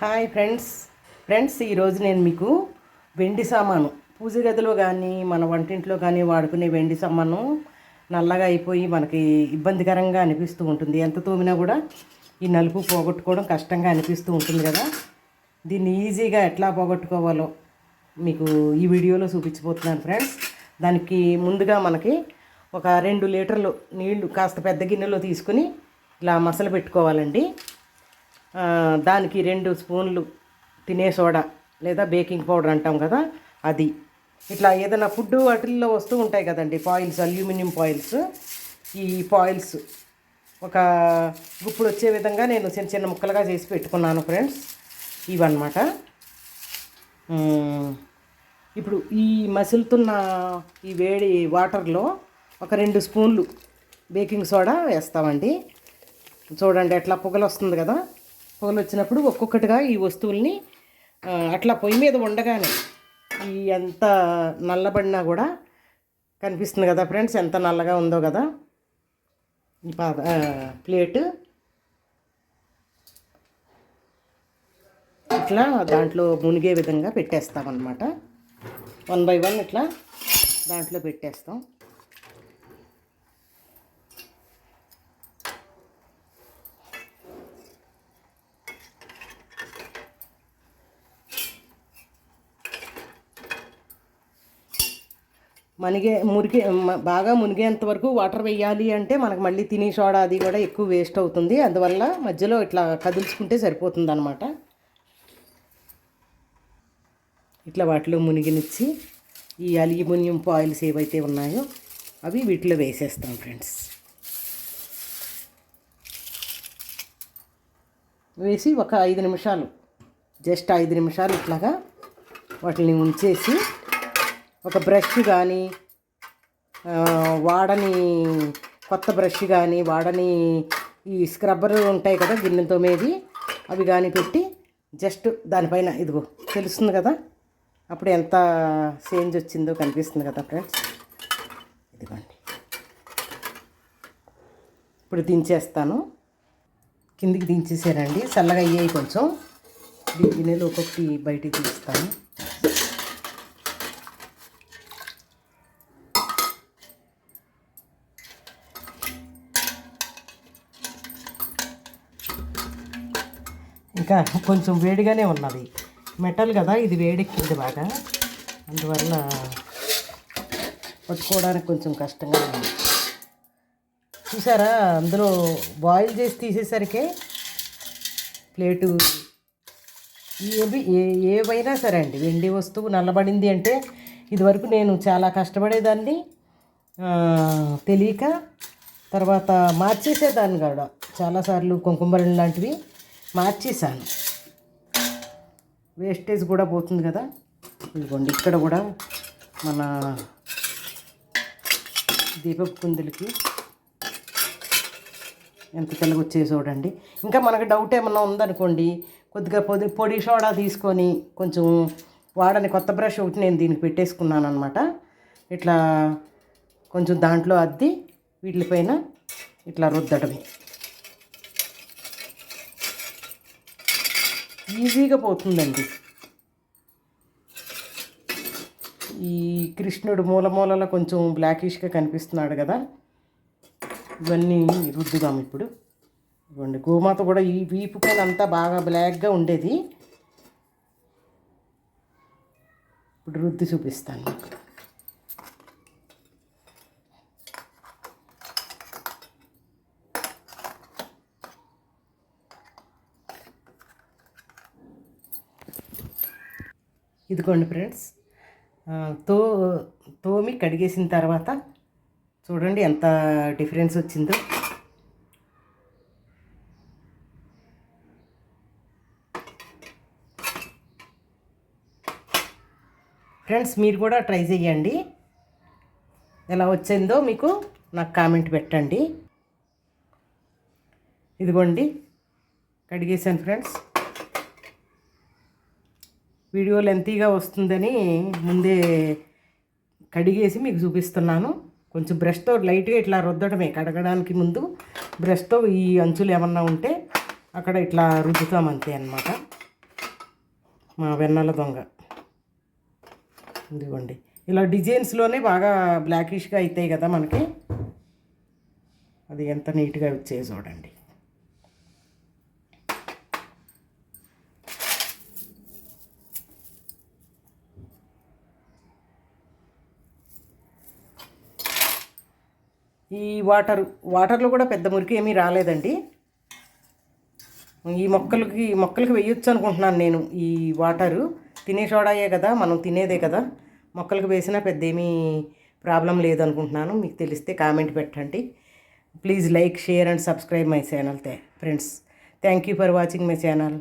Hi friends. Friends ఈరోజు నేను మీకు వెండి సామాను. పూజ గదిలో కానీ మన వంటింట్లో కానీ వాడుకునే వెండి సామాను నల్లగా అయిపోయి మనకి ఇబ్బందికరంగా అనిపిస్తూ ఉంటుంది. ఎంత తోమినా కూడా ఈ నలుపు పోగొట్టుకోవడం కష్టంగా అనిపిస్తూ ఉంటుంది కదా. దీన్ని ఈజీగా ఎట్లా పోగొట్టుకోవాలో మీకు ఈ వీడియోలో చూపించబోతున్నాను ఫ్రెండ్స్. దానికి ముందుగా మనకి ఒక రెండు లీటర్లు నీళ్ళు కాస్త పెద్ద గిన్నెలో తీసుకుని ఇలా మసలు పెట్టుకోవాలండి. దానికి రెండు స్పూన్లు తినే సోడా లేదా బేకింగ్ పౌడర్ అంటాం కదా అది. ఇట్లా ఏదైనా ఫుడ్ వాటిల్లో వస్తూ ఉంటాయి కదండి పాయిల్స్ అల్యూమినియం పాయిల్స్ ఈ పాయిల్స్ ఒక గుప్పుడు వచ్చే విధంగా నేను చిన్న చిన్న ముక్కలుగా చేసి పెట్టుకున్నాను ఫ్రెండ్స్ ఇవన్నమాట. ఇప్పుడు ఈ మసులుతున్న ఈ వేడి వాటర్లో ఒక రెండు స్పూన్లు బేకింగ్ సోడా వేస్తామండి. చూడండి ఎట్లా పొగలు వస్తుంది కదా. పొగలు వచ్చినప్పుడు ఒక్కొక్కటిగా ఈ వస్తువుల్ని అట్లా పొయ్యి మీద ఉండగానే ఈ ఎంత నల్లబడినా కూడా కనిపిస్తుంది కదా ఫ్రెండ్స్ ఎంత నల్లగా ఉందో కదా. ఈ ప్లేటు. ఇట్లా దాంట్లో మునిగే విధంగా పెట్టేస్తామన్నమాట. వన్ బై వన్ ఇట్లా దాంట్లో పెట్టేస్తాం. మనగే మురిగే బాగా మునిగేంత వరకు వాటర్ వేయాలి అంటే మనకు మళ్ళీ తిని సోడా అది కూడా ఎక్కువ వేస్ట్ అవుతుంది. అందువల్ల మధ్యలో ఇట్లా కదుల్చుకుంటే సరిపోతుంది అనమాట ఇట్లా వాటిలో మునిగినిచ్చి ఈ అల్యూమినియం పాయిల్స్ ఏవైతే ఉన్నాయో అవి వీటిలో వేసేస్తాం ఫ్రెండ్స్. వేసి ఒక ఐదు నిమిషాలు జస్ట్ ఐదు నిమిషాలు ఇట్లాగా వాటిని ఉంచేసి ఒక బ్రష్ కానీ వాడని కొత్త బ్రష్ కానీ వాడని ఈ స్క్రబ్బర్ ఉంటాయి కదా గిన్నెతో తోమేది అవి కానీ పెట్టి జస్ట్ దానిపైన ఇదిగో తెలుస్తుంది కదా అప్పుడు ఎంత చేంజ్ వచ్చిందో కనిపిస్తుంది కదా ఫ్రెండ్స్. ఇదిగోండి. ఇప్పుడు దించేస్తాను. కిందికి దించేసానండి. చల్లగా అయ్యాయి కొంచెం. గిన్నెలు ఒక్కొక్కటి బయటికి తీస్తాను. ఇంకా కొంచెం వేడిగానే ఉన్నది. మెటల్ కదా ఇది వేడెక్కింది బాగా. అందువల్ల పట్టుకోవడానికి కొంచెం కష్టంగా ఉంది. చూసారా అందులో బాయిల్ చేసి తీసేసరికి ప్లేటు ఏవి ఏ ఏవైనా సరే అండి వెండి వస్తువు నల్లబడింది అంటే ఇదివరకు నేను చాలా కష్టపడేదాన్ని. తెలియక తర్వాత మార్చేసేదాన్ని కూడా. చాలాసార్లు కుంకుమరం లాంటివి మార్చేసాను వేస్టేజ్ కూడా పోతుంది కదా. ఇదిగోండి ఇక్కడ కూడా మన దీపపు కుందులకి ఎంత తెల్లగా వచ్చేసి చూడండి ఇంకా మనకు డౌట్ ఏమన్నా ఉందనుకోండి కొద్దిగా పొడి పొడి సోడా తీసుకొని కొంచెం వాడని కొత్త బ్రష్ ఒకటి నేను దీనికి పెట్టేసుకున్నాను అనమాట ఇట్లా కొంచెం దాంట్లో అద్ది వీటిపైన ఇట్లా రుద్దడమే. ఈజీగా పోతుందండి. ఈ కృష్ణుడు మూలమూలలో కొంచెం బ్లాకిష్గా కనిపిస్తున్నాడు కదా. ఇవన్నీ రుద్దుదాం ఇప్పుడు. ఇవ్వండి గోమాత కూడా ఈ వీపు పైన అంతా బాగా బ్లాక్గా ఉండేది. ఇప్పుడు రుద్ది చూపిస్తాను. ఇదిగోండి ఫ్రెండ్స్. తో తోమి కడిగేసిన తర్వాత చూడండి ఎంత డిఫరెన్స్ వచ్చిందో. ఫ్రెండ్స్ మీరు కూడా ట్రై చేయండి. ఎలా వచ్చిందో మీకు నాకు కామెంట్ పెట్టండి. ఇదిగోండి కడిగేశాను ఫ్రెండ్స్. వీడియో లెంతీగా వస్తుందని ముందే కడిగేసి మీకు చూపిస్తున్నాను. కొంచెం బ్రష్తో లైట్గా ఇట్లా రుద్దడమే కడగడానికి ముందు. బ్రష్తో ఈ అంచులు ఏమన్నా ఉంటే అక్కడ ఇట్లా రుద్దుతాం అంతే అన్నమాట. మా వెన్నెల దొంగ. ఇదిగోండి. ఇలా డిజైన్స్లోనే బాగా బ్లాకిష్గా అవుతాయి కదా మనకి. అది ఎంత నీట్గా వచ్చేసి చూడండి. ఈ వాటర్ వాటర్లో కూడా పెద్ద మురికి ఏమీ రాలేదండి. ఈ మొక్కలకి మొక్కలకి వేయొచ్చు అనుకుంటున్నాను నేను ఈ వాటరు. తినే సోడాయే కదా మనం తినేదే కదా. మొక్కలకు వేసినా పెద్ద ఏమీ ప్రాబ్లం లేదనుకుంటున్నాను మీకు తెలిస్తే కామెంట్ పెట్టండి. Please like share and subscribe my channel friends. Thank you for watching my channel.